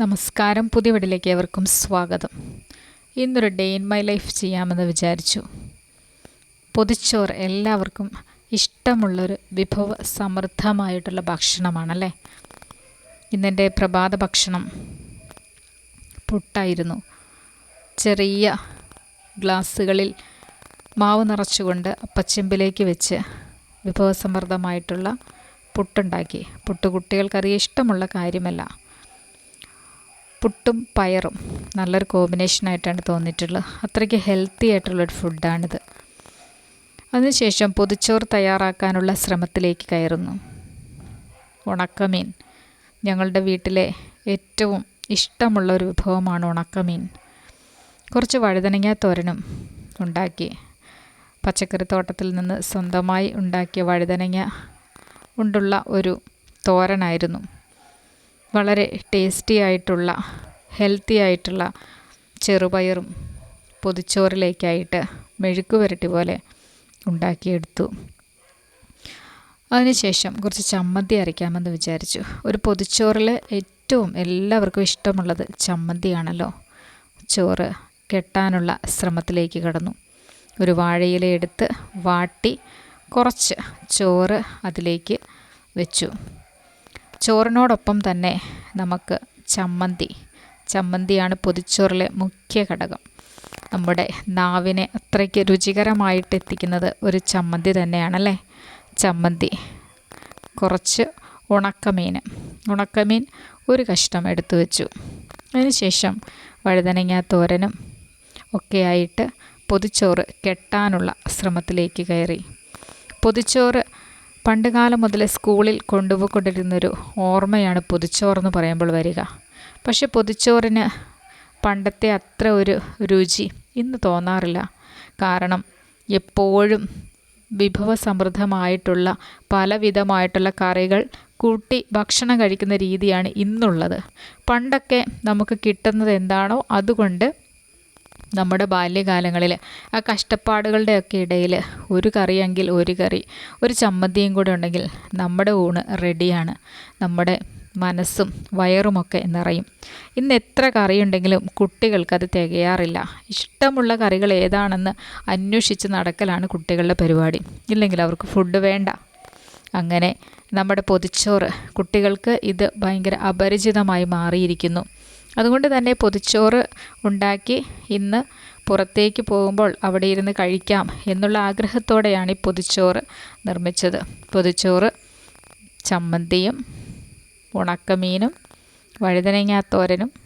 നമസ്കാരം. പുതിയ വീടിലേക്ക് സ്വാഗതം. ഇന്നൊരു ഡേ ഇൻ മൈ ലൈഫ് ചെയ്യാമെന്ന് വിചാരിച്ചു. പൊതിച്ചോർ എല്ലാവർക്കും ഇഷ്ടമുള്ളൊരു വിഭവ സമൃദ്ധമായിട്ടുള്ള ഭക്ഷണമാണല്ലേ? ഇന്നെന്റെ പ്രഭാത ഭക്ഷണം പുട്ടായിരുന്നു. ചെറിയ ഗ്ലാസ്സുകളിൽ മാവ് നിറച്ചുകൊണ്ട് അപ്പച്ചെമ്പിലേക്ക് വെച്ച് വിഭവസമൃദ്ധമായിട്ടുള്ള പുട്ടുണ്ടാക്കി. പുട്ട് കുട്ടികൾക്കറിയ ഇഷ്ടമുള്ള കാര്യമല്ല. പുട്ടും പയറും. നല്ലൊരു കോമ്പിനേഷൻ ആയിട്ടാണ് തോന്നിയിട്ടുള്ളത്. അത്രയ്ക്ക് ഹെൽത്തി ആയിട്ടുള്ളൊരു ഫുഡാണിത് അതിനുശേഷം പൊതിച്ചോറ് തയ്യാറാക്കാനുള്ള ശ്രമത്തിലേക്ക് കയറുന്നു. ഉണക്കമീൻ. ഞങ്ങളുടെ വീട്ടിലെ ഏറ്റവും ഇഷ്ടമുള്ള ഒരു വിഭവമാണ് ഉണക്കമീൻ. കുറച്ച് വഴുതനങ്ങ തോരനും ഉണ്ടാക്കി. പച്ചക്കറി തോട്ടത്തിൽ നിന്ന് സ്വന്തമായി ഉണ്ടാക്കിയ വഴുതനങ്ങ കൊണ്ടുള്ള ഒരു തോരനായിരുന്നു. വളരെ ടേസ്റ്റി ആയിട്ടുള്ള ഹെൽത്തി ആയിട്ടുള്ള ചെറുപയറും പൊതിച്ചോറിലേക്കായിട്ട് മെഴുക്ക് പുരട്ടി പോലെ ഉണ്ടാക്കിയെടുത്തു. അതിനുശേഷം കുറച്ച് ചമ്മന്തി അരയ്ക്കാമെന്ന് വിചാരിച്ചു. ഒരു പൊതിച്ചോറിൽ ഏറ്റവും എല്ലാവർക്കും ഇഷ്ടമുള്ളത് ചമ്മന്തിയാണല്ലോ. ചോറ് കെട്ടാനുള്ള ശ്രമത്തിലേക്ക് കടന്നു. ഒരു വാഴയില എടുത്ത് വാട്ടി കുറച്ച് ചോറ് അതിലേക്ക് വെച്ചു. ചോറിനോടൊപ്പം തന്നെ നമുക്ക് ചമ്മന്തി. ചമ്മന്തിയാണ് പൊതിച്ചോറിലെ മുഖ്യ ഘടകം. നമ്മുടെ നാവിനെ അത്രയ്ക്ക് രുചികരമായിട്ട് എത്തിക്കുന്നത് ഒരു ചമ്മന്തി തന്നെയാണല്ലേ? ചമ്മന്തി. കുറച്ച് ഉണക്കമീൻ. ഉണക്കമീൻ ഒരു കഷ്ണം എടുത്തു വെച്ചു. അതിനുശേഷം വഴുതനങ്ങ തോരനും ഒക്കെയായിട്ട് പൊതിച്ചോറ് കെട്ടാനുള്ള ശ്രമത്തിലേക്ക് കയറി. പൊതിച്ചോറ് പണ്ട് കാലം മുതൽ സ്കൂളിൽ കൊണ്ടുപോയിക്കൊണ്ടിരുന്നൊരു ഓർമ്മയാണ് പൊതിച്ചോറെന്ന് പറയുമ്പോൾ വരിക. പക്ഷെ പൊതിച്ചോറിന് പണ്ടത്തെ അത്ര ഒരു രുചി ഇന്ന് തോന്നാറില്ല. കാരണം എപ്പോഴും വിഭവസമൃദ്ധമായിട്ടുള്ള പലവിധമായിട്ടുള്ള കറികൾ കൂട്ടി ഭക്ഷണം കഴിക്കുന്ന രീതിയാണ് ഇന്നുള്ളത്. പണ്ടൊക്കെ നമുക്ക് കിട്ടുന്നത് എന്താണോ അതുകൊണ്ട് നമ്മുടെ ബാല്യകാലങ്ങളിൽ ആ കഷ്ടപ്പാടുകളുടെയൊക്കെ ഇടയിൽ ഒരു കറിയെങ്കിൽ ഒരു കറി ഒരു ചമ്മന്തിയും കൂടെ ഉണ്ടെങ്കിൽ നമ്മുടെ ഊണ് റെഡിയാണ്. നമ്മുടെ മനസ്സും വയറുമൊക്കെ നിറയും. ഇന്ന് എത്ര കറിയുണ്ടെങ്കിലും കുട്ടികൾക്കത് തികയാറില്ല. ഇഷ്ടമുള്ള കറികൾ ഏതാണെന്ന് അന്വേഷിച്ച് നടക്കലാണ് കുട്ടികളുടെ പരിപാടി. ഇല്ലെങ്കിൽ അവർക്ക് ഫുഡ് വേണ്ട. അങ്ങനെ നമ്മുടെ പൊതിച്ചോറ് കുട്ടികൾക്ക് ഇത് ഭയങ്കര അപരിചിതമായി മാറിയിരിക്കുന്നു. അതുകൊണ്ട് തന്നെ പൊതിച്ചോറ് ഉണ്ടാക്കി ഇന്ന് പുറത്തേക്ക് പോകുമ്പോൾ അവിടെ ഇരുന്ന് കഴിക്കാം എന്നുള്ള ആഗ്രഹത്തോടെയാണ് ഈ പൊതിച്ചോറ് നിർമ്മിച്ചത്. പൊതിച്ചോറ് ചമ്മന്തിയും ഉണക്കമീനും വഴുതനങ്ങാത്തോരനും